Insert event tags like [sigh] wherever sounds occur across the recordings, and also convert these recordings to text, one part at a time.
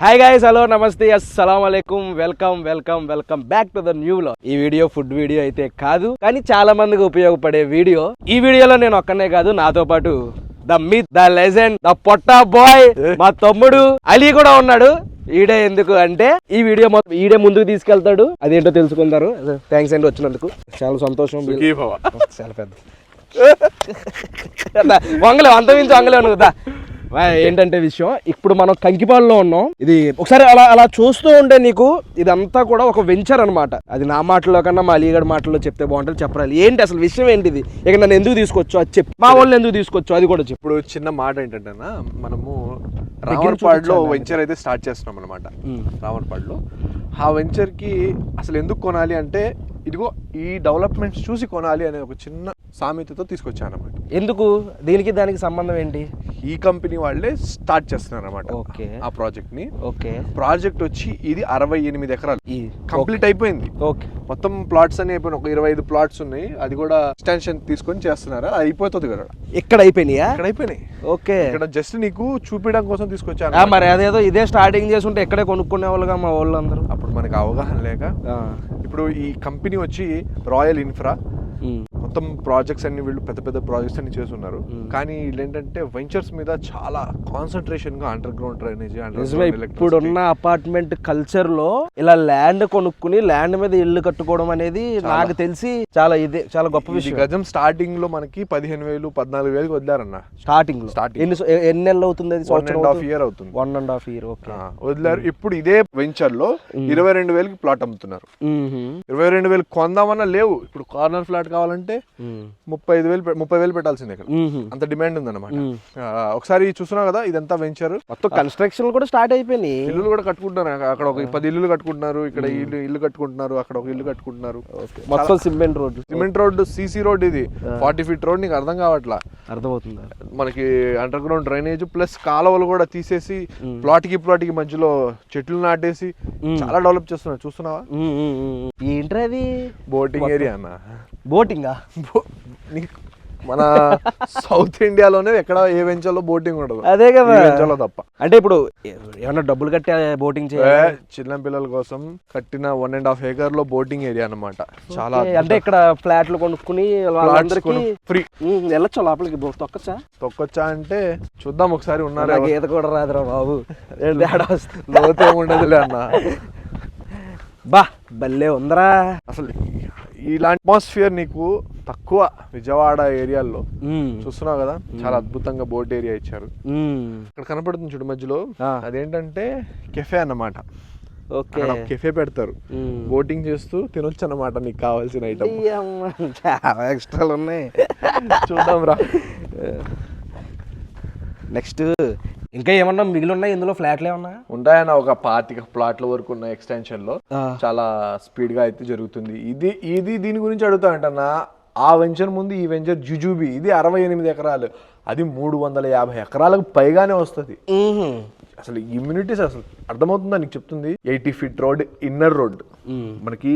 Hi guys hello నమస్తే అస్సలం అలైకుం welcome welcome welcome back to the new లో ఈ వీడియో ఫుడ్ వీడియో అయితే కాదు కానీ చాలా మందికి ఉపయోగపడే వీడియో ఈ వీడియోలో నేను ఒక్కనే కాదు నాతో పాటు the myth the legend the పొట్టా boy మా తమ్ముడు అలీ కూడా ఉన్నాడు. ఈడే ఎందుకు అంటే ఈ వీడియో మొత్తం ఈడే ముందుకు తీసుకెళ్తాడు. అదేంటో తెలుసుకుంటారు థ్యాంక్స్ అండి వచ్చినందుకు. చాలా సంతోషం. చాలా పెద్ద. [laughs] వంగలే అంత మించి వంగలే కదా ఏంటంటే విషయం ఇప్పుడు మనం కంకిపాడులో ఉన్నాం. ఇది ఒకసారి అలా అలా చూస్తూ ఉంటే నీకు ఇదంతా కూడా ఒక వెంచర్ అన్నమాట. అది నా మాటలో కన్నా మా అలీగడ్ మాటల్లో చెప్తే బాగుంటుంది చెప్పరాలి ఏంటి అసలు విషయం ఏంటిది? ఇక నన్ను ఎందుకు తీసుకొచ్చు అది చెప్పు. మా వాళ్ళు ఎందుకు తీసుకొచ్చు అది కూడా చెప్పు. ఇప్పుడు చిన్న మాట ఏంటంటే మనము రావణపాడులో వెంచర్ అయితే స్టార్ట్ చేస్తున్నాం అనమాట. రావణపాడులో. ఆ వెంచర్కి అసలు ఎందుకు కొనాలి అంటే ఇదిగో ఈ డెవలప్మెంట్స్ చూసి కొనాలి అనే ఒక చిన్న సామెతతో తీసుకొచ్చాను అనమాట ఎందుకు? దీనికి దానికి సంబంధం ఏంటి? ఈ కంపెనీ వాళ్ళే స్టార్ట్ చేస్తున్నారు అనమాట ఓకే. ఆ ప్రాజెక్ట్ని ఓకే. ప్రాజెక్ట్ వచ్చి ఇది అరవై ఎనిమిది ఎకరాలు. ఈ కంప్లీట్ అయిపోయింది. ఓకే. మొత్తం ప్లాట్స్ అన్ని అయిపోయినాయి. ఒక ఇరవై ఐదు ప్లాట్స్ ఉన్నాయి. అది కూడా ఎక్స్టెన్షన్ తీసుకొని చేస్తున్నారు? అది అయిపోతుంది కదా. ఇక్కడ అయిపోయినాయా? ఇక్కడ అయిపోయినాయి. ఓకే. ఇక్కడ జస్ట్ నీకు చూపించడం కోసం తీసుకొచ్చాను మరి అదేదో ఇదే స్టార్టింగ్ చేసి ఉంటే ఎక్కడే కొనుక్కునే వాళ్ళుగా మా వాళ్ళు అందరూ అప్పుడు మనకు అవగాహన లేక ఇప్పుడు ఈ కంపెనీ వచ్చి రాయల్ ఇన్ఫ్రా. మొత్తం ప్రాజెక్ట్స్ అన్ని వీళ్ళు పెద్ద పెద్ద ప్రాజెక్ట్స్ అన్ని చేస్తున్నారు. కానీ వీళ్ళు ఏంటంటే వెంచర్స్ మీద చాలా కాన్సన్ట్రేషన్గా అండర్ గ్రౌండ్ డ్రైనేజ్ ఇప్పుడున్న అపార్ట్మెంట్ కల్చర్లో ఇలా ల్యాండ్ కొనుక్కుని ల్యాండ్ మీద ఇల్లు కట్టుకోవడం అనేది నాకు తెలిసి చాలా ఇదే చాలా గొప్ప విషయం. గజం స్టార్టింగ్లో మనకి పదిహేను వేలు పద్నాలుగు వేలకు వదిలారన్న. స్టార్టింగ్లో. ఎన్ని ఎన్ని నెలలు అవుతుంది అది? వన్ అండ్ హాఫ్ ఇయర్ అవుతుంది? One and half year okay వదిలారు. ఇప్పుడు ఇదే వెంచర్లో ఇరవై రెండు వేలకి ప్లాట్ అమ్ముతున్నారు. ఇరవై రెండు వేలు కొందామన్నా లేవు. ఇప్పుడు కార్నర్ ఫ్లాట్ కావాలంటే ముప్పై ఐదు వేలు ముప్పై వేలు పెట్టాల్సిందే ఇక్కడ. అంత డిమాండ్ ఉందన్నమాట. ఒకసారి చూస్తున్నావు కదా ఇదంతా వెంచర్ మొత్తం కన్స్ట్రక్షన్ కూడా స్టార్ట్ అయిపోయినాయి. ఇల్లులు కూడా కట్టుకుంటున్నారు. అక్కడ- ఒక పది ఇల్లులు కట్టుకుంటున్నారు ఇక్కడ ఇల్లు ఇల్లు కట్టుకుంటున్నారు అక్కడ ఒక ఇల్లు కట్టుకుంటున్నారు. మొత్తం cement road cement road CC road ఇది. ఫార్టీ ఫీట్ రోడ్ నీకు అర్థం కావట్లా? అర్థమవుతుంది? మనకి అండర్ గ్రౌండ్ డ్రైనేజ్ ప్లస్ కాలువలు కూడా తీసేసి ప్లాట్కి ప్లాట్కి మధ్యలో చెట్లు నాటేసి చాలా డెవలప్ చేస్తున్నారు చూస్తున్నావా. ఏంట్రా అది బోటింగ్ ఏరియా అన్న. బోటింగా? మన సౌత్ ఇండియాలోనే ఎక్కడ ఏ వెంచర్లో బోటింగ్ ఉండదు. అదే కదా. వెంచర్లో తప్ప. అంటే ఇప్పుడు ఏమన్నా డబ్బులు కట్టి బోటింగ్ చేయాలి? చిన్న పిల్లల కోసం కట్టిన వన్ అండ్ హాఫ్ ఏకర్లో బోటింగ్ ఏరియా అన్నమాట. చాలా అంటే ఇక్కడ ఫ్లాట్లు కొనుక్కుని ఫ్రీ. వెళ్ళొచ్చా లోపలికి? తొక్కచ్చా? తొక్కొచ్చా అంటే చూద్దాం ఒకసారి ఉన్నారు ఈత కూడా రాదురా బాబు. తేడా వస్తుంది. లోతే ఉండదులే అన్న. బా భలే ఉందరా. అసలు ఇలాంటి అట్మాస్ఫియర్ నీకు తక్కువ విజయవాడ ఏరియాల్లో. ఉమ్, చూస్తున్నావు కదా? చాలా అద్భుతంగా బోట్ ఏరియా ఇచ్చారు. ఇక్కడ కనపడుతుంది చూడు మధ్యలో. అదేంటంటే కెఫే అన్నమాట. కెఫే పెడతారు. బోటింగ్ చేస్తూ తినొచ్చు అన్నమాట నీకు కావాల్సిన ఐటమ్ చాలా ఎక్స్ట్రాలు ఉన్నాయి. చూద్దాం రా నెక్స్ట్ [laughs] ఇంకా ఏమన్నా మిగిలి ఉన్నాయి ఇందులో ఫ్లాట్లు ఏమన్నా ఉంటాయన్న ఒక పాతిక ప్లాట్ల వరకు ఉన్న ఎక్స్టెన్షన్లో. చాలా స్పీడ్గా అయితే జరుగుతుంది. ఇది ఇది దీని గురించి అడుగుతా అంటన్నా ఆ వెంచర్ ముందు ఈ వెంచర్ జుజుబి ఇది అరవై ఎనిమిది ఎకరాలు. అది మూడు వందల యాభై ఎకరాలకు పైగానే వస్తుంది. అసలు ఇమ్యూనిటీస్ అసలు అర్థమవుతుందా నీకు చెప్తుంది? Eighty feet road inner road. మనకి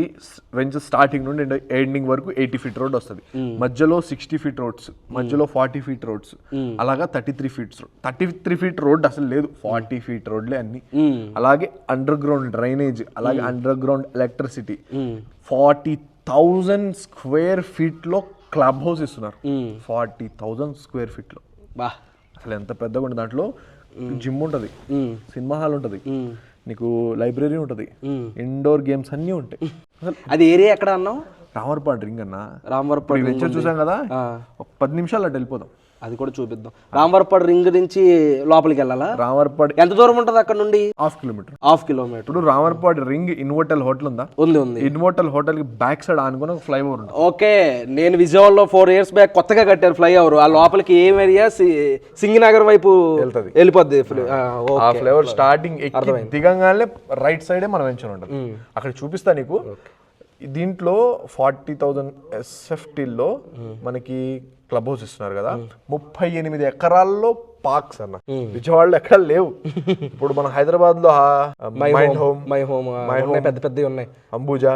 వెంచర్ స్టార్టింగ్ నుండి ఎండింగ్ వరకు ఎయిటీ ఫీట్ రోడ్ వస్తుంది. మధ్యలో సిక్స్టీ ఫీట్ రోడ్స్ మధ్యలో ఫార్టీ ఫీట్ రోడ్స్ అలాగా thirty three feets thirty three feet road అసలు లేదు. ఫార్టీ ఫీట్ రోడ్లే అన్ని. ఉమ్. అలాగే అండర్ గ్రౌండ్ డ్రైనేజ్ అలాగే underground electricity. Forty thousand square ఫీట్లో club house ఇస్తున్నారు. ఫార్టీ థౌజండ్ స్క్వేర్ ఫీట్లో బా. అసలు ఎంత పెద్దగా ఉంటుంది దాంట్లో? జిమ్ ఉంటుంది. సినిమా హాల్ ఉంటుంది. నీకు లైబ్రరీ ఉంటుంది. ఇండోర్ గేమ్స్ అన్నీ ఉంటాయి. అది ఏరియా ఎక్కడ అన్నావు? రామర్పాడు రింగ్ అన్న. వెంచర్ చూసాం కదా. ఒక పది నిమిషాలు అటు వెళ్ళిపోదాం. అది కూడా చూపిద్దాం. రామవరపాడు రింగ్ నుంచి లోపలికి వెళ్ళాలా? రామర్పాడు ఎంత దూరం ఉంటుంది అక్కడ నుండి? Half kilometre. Half kilometre. ఇప్పుడు రామర్పాడు రింగ్ ఇన్వోటల్ హోటల్ ఉందా? ఉంది ఉంది. ఇన్వోటల్ హోటల్కి బ్యాక్ సైడ్ ఆనుకుని ఒక ఫ్లైఓవర్ ఉంటుంది. ఓకే నేను విజయవాడలో ఫోర్ ఇయర్స్ బ్యాక్ కొత్తగా కట్టారు ఫ్లైఓవర్ ఆ లోపలికి ఏం ఏరియా సింగినగర్ వైపు వెళ్తది. వెళ్ళిపోద్ది ఫ్లై- ఆ, ఫ్లైఓవర్ స్టార్టింగ్ దిగంగానే రైట్ సైడే మన వెంచర్ ఉంటుంది. అక్కడ చూపిస్తా నీకు. దీంట్లో ఫార్టీ థౌజండ్ ఎస్ఎఫ్టీల్లో మనకి క్లబ్ హౌస్ ఇస్తున్నారు కదా. ముప్పై ఎనిమిది ఎకరాల్లో పార్క్స్ అన్న. విజయవాడలో ఎక్కడ లేవు. [laughs] ఇప్పుడు మన హైదరాబాద్లో మైండ్ హోమ్ మై హోమ్ పెద్ద పెద్దవి ఉన్నాయి. అంబుజా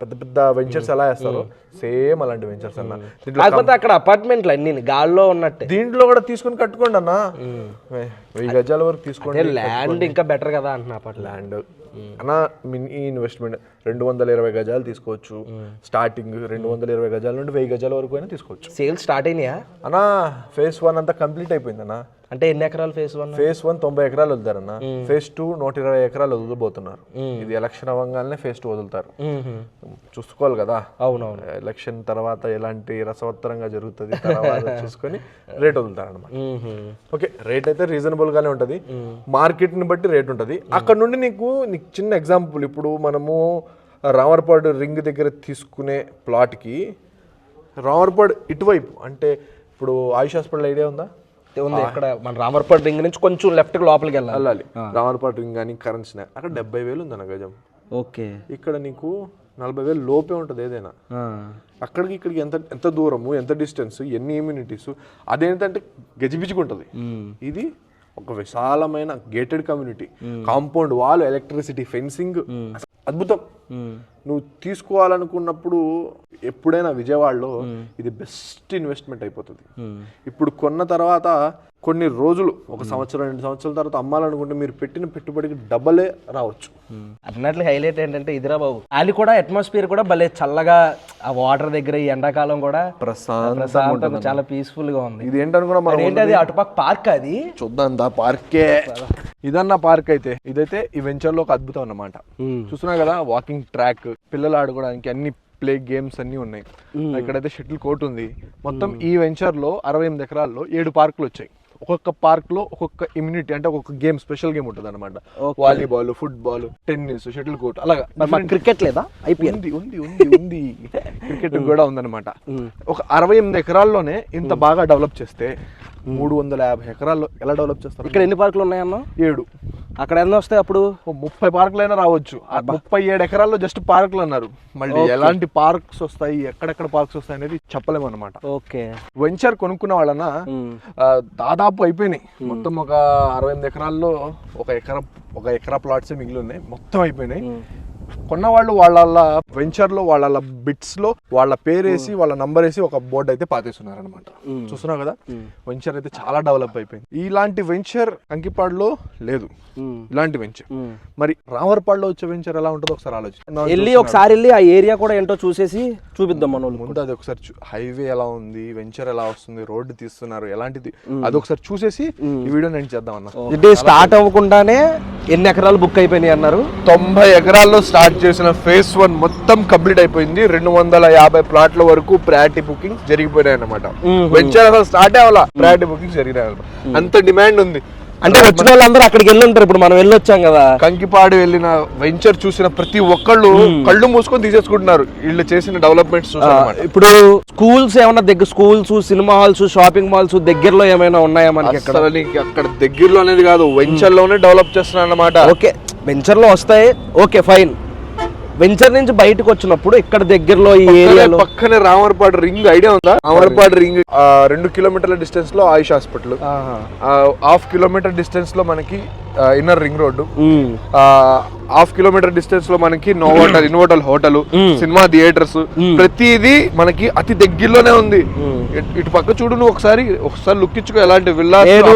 పెద్ద పెద్ద వెంచర్స్ ఎలా వేస్తారో సేమ్ అలాంటి వెంచర్స్ అన్న. దీంట్లో కాకపోతే అక్కడ అపార్ట్మెంట్లు అన్ని గాల్లో ఉన్నట్టే. దీంట్లో కూడా తీసుకొని కట్టుకోండి అన్న. వెయ్యి గజాల వరకు తీసుకోండి ల్యాండ్ ఇంకా బెటర్ కదా అంటున్నా అప్పట్లో. ల్యాండ్ అన్న మిన్ ఈ ఇన్వెస్ట్మెంట్ రెండు వందల ఇరవై గజాలు తీసుకోవచ్చు. స్టార్టింగ్ రెండు వందల ఇరవై గజాల నుండి వెయ్యి గజాల వరకు అయినా తీసుకోవచ్చు. సేల్స్ స్టార్ట్ అయినాయా? అన్నా ఫేస్ వన్ అంతా కంప్లీట్ అయిపోయింది అన్న. అంటే ఎన్ని ఎకరాలు ఫేస్ వన్ ఫేస్ వన్ తొంభై ఎకరాలు వదులుతారన్న ఫేస్ టూ నూట ఇరవై ఎకరాలు వదలబోతున్నారు ఇది ఎలక్షన్ అవ్వగానే ఫేస్ టూ వదులుతారు. చూసుకోవాలి కదా. అవునవును. ఎలక్షన్ తర్వాత ఎలాంటి రసవత్తరంగా జరుగుతుంది తర్వాత [laughs] చూసుకొని రేట్ వదులుతారు అనమాట ఓకే రేట్ అయితే రీజనబుల్ గానే ఉంటది. మార్కెట్ని బట్టి రేట్ ఉంటది. అక్కడ నుండి నీకు నీకు చిన్న ఎగ్జాంపుల్ ఇప్పుడు మనము రామర్పాడు రింగ్ దగ్గర తీసుకునే ప్లాట్కి రామర్పాడు ఇటువైపు అంటే ఇప్పుడు ఆయుష్ హాస్పిటల్ ఐడియా ఉందా? ఉంది ఇక్కడ మన రామర్పట్ రింగ్ నుంచి కొంచెం లెఫ్ట్ లోపలికి వెళ్ళాలి. రామర్పాడు రింగ్ కానీ కరెన్సీ అక్కడ డెబ్బై వేలు ఉందన్న గజం. ఓకే. ఇక్కడ నీకు నలభై వేలు లోపే ఉంటుంది ఏదైనా. అక్కడికి ఇక్కడికి ఎంత ఎంత దూరము ఎంత డిస్టెన్స్ ఎన్ని ఇమ్యూనిటీస్ అదేంటంటే గజిబిజిగుంటుంది. ఇది ఒక విశాలమైన gated community compound wall electricity fencing అద్భుతం. నువ్వు తీసుకోవాలనుకున్నప్పుడు ఎప్పుడైనా విజయవాడలో ఇది బెస్ట్ ఇన్వెస్ట్మెంట్ అయిపోతుంది. ఇప్పుడు కొన్న తర్వాత కొన్ని రోజులు ఒక సంవత్సరం రెండు సంవత్సరాల తర్వాత అమ్మాలనుకుంటే మీరు పెట్టిన పెట్టుబడికి డబలే రావచ్చు. అన్నట్లు హైలైట్ ఏంటంటే ఇదిరా బాబు అది కూడా అట్మాస్ఫియర్ కూడా భలే చల్లగా ఆ వాటర్ దగ్గర ఈ ఎండాకాలం కూడా ప్రశాంత్ ప్రశాంతంగా చాలా పీస్ఫుల్గా ఉంది. ఇది ఏంటనుకున్నా మనం అటుపక్క పార్క్ అది? చూద్దాం దా పార్కే ఇదన్న పార్క్ అయితే ఇదైతే ఈ వెంచర్లో ఒక అద్భుతం అన్నమాట. చూస్తున్నా కదా వాకింగ్ ట్రాక్ పిల్లలు ఆడుకోవడానికి అన్ని ప్లే గేమ్స్ అన్ని ఉన్నాయి. ఇక్కడైతే షటిల్ కోర్ట్ ఉంది. మొత్తం ఈ వెంచర్లో అరవై ఎనిమిది ఎకరాల్లో ఏడు పార్కులు వచ్చాయి. ఒక్కొక్క పార్క్లో ఒక్కొక్క ఇమ్యూనిటీ అంటే ఒక్కొక్క గేమ్ స్పెషల్ గేమ్ ఉంటుంది అనమాట volleyball football tennis shuttle court అలాగా. క్రికెట్ లేదా? ఉంది ఉంది ఉంది ఉంది. క్రికెట్ కూడా ఉందన్నమాట. ఒక అరవై ఎనిమిది ఎకరాల్లోనే ఇంత బాగా డెవలప్ చేస్తే మూడు వందల యాభై ఎకరాల్లో ఎలా డెవలప్ చేస్తారు? ఇక్కడ ఎన్ని పార్కులు ఉన్నాయన్న ఏడు. అక్కడ ఎన్ని వస్తాయి అప్పుడు? ముప్పై పార్కులైనా రావచ్చు. ముప్పై ఏడు ఎకరాల్లో జస్ట్ పార్కులు అన్నారు. మళ్ళీ ఎలాంటి పార్క్స్ వస్తాయి ఎక్కడెక్కడ పార్క్స్ వస్తాయి అనేది చెప్పలేము అనమాట ఓకే. వెంచర్ కొనుక్కున్న వాళ్ళన దాదాపు అయిపోయినాయి. మొత్తం ఒక అరవై ఎనిమిది ఎకరాల్లో ఒక ఎకరా ఒక ఎకరా ప్లాట్స్ మిగిలి ఉన్నాయి. మొత్తం అయిపోయినాయి. కొన్న వాళ్ళు వాళ్ళ వెంచర్లో వాళ్ళ బిట్స్లో వాళ్ళ పేరేసి వాళ్ళ నంబర్ వేసి ఒక బోర్డు అయితే పాతేస్తున్నారు అనమాట చూస్తున్నావు కదా? వెంచర్ అయితే చాలా డెవలప్ అయిపోయింది. ఇలాంటి వెంచర్ కంకిపాడులో లేదు. ఇలాంటి వెంచర్. మరి రామర్పాడులో వచ్చే వెంచర్ ఎలా ఉంటుందో ఒకసారి ఆలోచించి వెళ్ళి ఒకసారి వెళ్ళి ఆ ఏరియా కూడా ఏంటో చూసేసి చూపిద్దాం మన ముందు అది ఒకసారి హైవే ఎలా ఉంది వెంచర్ ఎలా వస్తుంది రోడ్డు తీస్తున్నారు ఎలాంటిది? అది ఒకసారి చూసేసి ఈ వీడియో నేను చేద్దాం అన్న. స్టార్ట్ అవ్వకుండానే ఎన్ని ఎకరాలు బుక్ అయిపోయినాయి అన్నారు? తొంభై ఎకరాల్లో స్టార్ట్ చేసిన ఫేస్ వన్ మొత్తం కంప్లీట్ అయిపోయింది. రెండు వందల యాభై ప్లాట్ల వరకు ప్రయారిటీ బుకింగ్ జరిగిపోయినాయి అనమాట వెంచర్ అసలు స్టార్ట్ అవ్వాల? ప్రయారిటీ బుకింగ్ జరిగినాయి అన్నమాట. అంత డిమాండ్ ఉంది. అంటే వచ్చిన వాళ్ళందరూ అక్కడికి వెళ్ళి ఉంటారు ఇప్పుడు మనం వెళ్ళొచ్చాం కదా. కంకిపాడు వెళ్ళిన వెంచర్ చూసిన ప్రతి ఒక్కళ్ళు కళ్ళు మూసుకొని తీసేసుకుంటున్నారు. వీళ్ళు చేసిన డెవలప్మెంట్స్ ఇప్పుడు స్కూల్స్ ఏమన్నా దగ్గర schools cinema halls shopping malls దగ్గరలో ఏమైనా ఉన్నాయా మనకి అక్కడ అక్కడ దగ్గరలో అనేది కాదు. వెంచర్లోనే డెవలప్ చేస్తున్నారు అన్నమాట ఓకే. వెంచర్లో వస్తాయి. ఓకే ఫైన్ వెంచర్ నుంచి బయటకు వచ్చినప్పుడు ఇక్కడ దగ్గరలో ఈ ఏరియాలో పక్కనే రామర్పాడు రింగ్ ఐడియా ఉందా? రామర్పాడు రింగ్. రెండు కిలోమీటర్ల డిస్టెన్స్లో ఆయుష్ హాస్పిటల్. హాఫ్ కిలోమీటర్ డిస్టెన్స్లో మనకి inner ring road. Half kilometre డిస్టెన్స్లో మనకి నోవోటల్ ఇన్వోటల్ హోటల్ సినిమా థియేటర్స్ ప్రతిదీ మనకి అతి దగ్గరలోనే ఉంది. ఇటు- పక్క చూడు నువ్వు ఒకసారి ఒకసారి లుక్ ఇచ్చుకో ఎలాంటి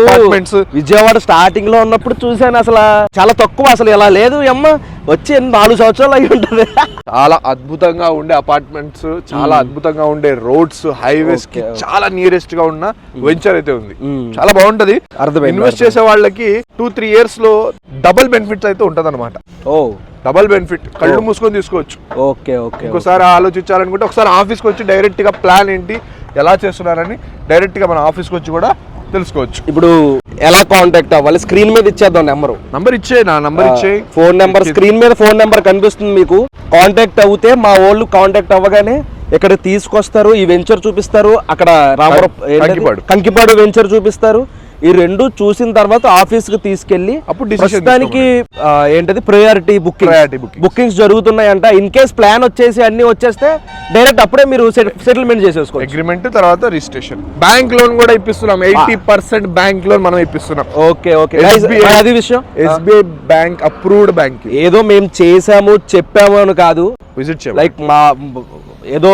అపార్ట్మెంట్స్ విజయవాడ స్టార్టింగ్లో ఉన్నప్పుడు చూశాను అసలు. చాలా తక్కువ అసలు ఇలా లేదు అమ్మ వచ్చి నాలుగు సంవత్సరాలు అయి ఉంటది. చాలా అద్భుతంగా ఉండే అపార్ట్మెంట్స్ చాలా అద్భుతంగా ఉండే రోడ్స్ హైవేస్కి చాలా నియరెస్ట్గా ఉన్న వెంచర్ అయితే ఉంది. చాలా బాగుంటది. ఇన్వెస్ట్ చేసే వాళ్ళకి టూ త్రీ ఇయర్స్లో డబుల్ బెనిఫిట్స్ అయితే ఉంటది ఓ. డబుల్ బెనిఫిట్ కళ్ళు మూసుకొని తీసుకోవచ్చు. ఓకే ఓకే ఇంకోసారి ఆలోచించాలనుకుంటే ఒకసారి ఆఫీస్కి వచ్చి డైరెక్ట్గా ప్లాన్ ఏంటి ఎలా చేస్తున్నారని డైరెక్ట్గా మన ఆఫీస్కి వచ్చి కూడా తెలుసుకోవచ్చు. ఇప్పుడు ఎలా కాంటాక్ట్ అవ్వాలి? స్క్రీన్ మీద ఇచ్చేద్దాం నెంబరు. నంబర్ ఇచ్చే నా నంబర్ ఇచ్చే. ఫోన్ నెంబర్ స్క్రీన్ మీద ఫోన్ నెంబర్ కనిపిస్తుంది మీకు. కాంటాక్ట్ అవుతే మా వాళ్ళు కాంటాక్ట్ అవ్వగానే ఇక్కడ తీసుకొస్తారు ఈ వెంచర్ చూపిస్తారు. అక్కడ? కంకిపాడు. కంకిపాడు వెంచర్ చూపిస్తారు. ఈ రెండు చూసిన తర్వాత ఆఫీస్కి తీసుకెళ్ళి అప్పుడు ప్రస్తుతానికి ఏంటది? Priority booking. బుకింగ్స్ జరుగుతున్నాయంట. ఇన్ కేస్ ప్లాన్ వచ్చేసి అన్ని వచ్చేస్తే డైరెక్ట్ అప్పుడే మీరు సెటిల్మెంట్ చేసేసుకోవచ్చు. అగ్రిమెంట్ తర్వాత రిజిస్ట్రేషన్ బ్యాంక్ లోన్ కూడా ఇప్పిస్తున్నాం. ఎయిటీ పర్సెంట్ బ్యాంక్ లోన్ మనం ఇప్పిస్తున్నాం. ఓకే ఓకే అది విషయం? ఎస్బీఐ బ్యాంక్ అప్రూవ్డ్ బ్యాంక్ ఏదో మేము చేసాము చెప్పాము అని కాదు. విజిట్ లైక్ మా ఏదో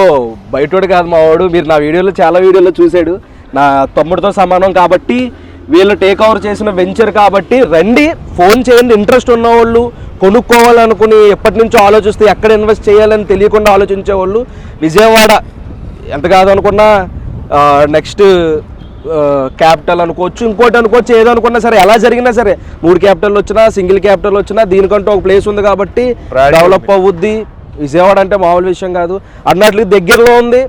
బయటోడు కాదు మా వాడు. మీరు నా వీడియోలో చాలా వీడియోలో చూసాడు నా తమ్ముడితో సమానం కాబట్టి వీళ్ళు టేక్ ఓవర్ చేసిన వెంచర్ కాబట్టి రండి ఫోన్ చేయండి ఇంట్రెస్ట్ ఉన్నవాళ్ళు కొనుక్కోవాలనుకుని ఎప్పటి నుంచో ఆలోచిస్తే ఎక్కడ ఇన్వెస్ట్ చేయాలని తెలియకుండా ఆలోచించే వాళ్ళు విజయవాడ ఎంత కాదు అనుకున్నా నెక్స్ట్ క్యాపిటల్ అనుకోవచ్చు ఇంకోటి అనుకోవచ్చు ఏదో అనుకున్నా సరే ఎలా జరిగినా సరే మూడు క్యాపిటల్ వచ్చినా సింగిల్ క్యాపిటల్ వచ్చినా దీనికంటూ ఒక ప్లేస్ ఉంది కాబట్టి డెవలప్ అవుద్ది. విజయవాడ అంటే మామూలు విషయం కాదు. అన్నట్లు దగ్గరలో ఉంది.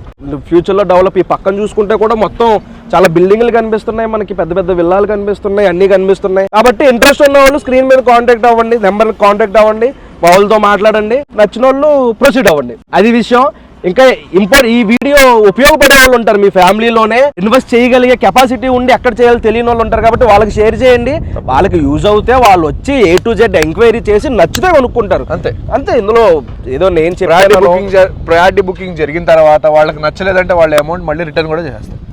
ఫ్యూచర్లో డెవలప్ ఈ పక్కన చూసుకుంటే కూడా మొత్తం చాలా బిల్డింగ్లు కనిపిస్తున్నాయి మనకి పెద్ద పెద్ద విల్లాలు కనిపిస్తున్నాయి అన్ని కనిపిస్తున్నాయి. కాబట్టి ఇంట్రెస్ట్ ఉన్న వాళ్ళు స్క్రీన్ మీద కాంటాక్ట్ అవ్వండి నెంబర్ కాంటాక్ట్ అవ్వండి వాళ్ళతో మాట్లాడండి నచ్చిన వాళ్ళు ప్రొసీడ్ అవ్వండి. అది విషయం. ఇంకా ఇంపార్ట్ ఈ వీడియో ఉపయోగపడే వాళ్ళు ఉంటారు మీ ఫ్యామిలీలోనే. ఇన్వెస్ట్ చేయగలిగే కెపాసిటీ ఉండి ఎక్కడ చేయాలో తెలియని వాళ్ళు ఉంటారు కాబట్టి వాళ్ళకి షేర్ చేయండి. వాళ్ళకి యూజ్ అవుతే వాళ్ళు వచ్చి ఏ టు జెడ్ ఎంక్వైరీ చేసి నచ్చితే కొనుక్కుంటారు. అంతే. అంతే ఇందులో ఏదో నేను ప్రయారిటీ చెప్పాను బుకింగ్ ప్రయారిటీ బుకింగ్ జరిగిన తర్వాత వాళ్ళకి నచ్చలేదంటే వాళ్ళ అమౌంట్ మళ్ళీ రిటర్న్ కూడా చేస్తారు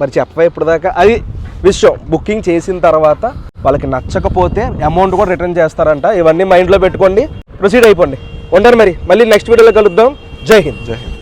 మరి చెప్పవే ఇప్పుడు దాకా అది విషయం బుకింగ్ చేసిన తర్వాత వాళ్ళకి నచ్చకపోతే అమౌంట్ కూడా రిటర్న్ చేస్తారంట. ఇవన్నీ మైండ్లో పెట్టుకోండి. ప్రొసీడ్ అయిపోండి. ఉండరు మరి. మళ్ళీ నెక్స్ట్ వీడియోలో కలుద్దాం. జై హింద్. జై హింద్.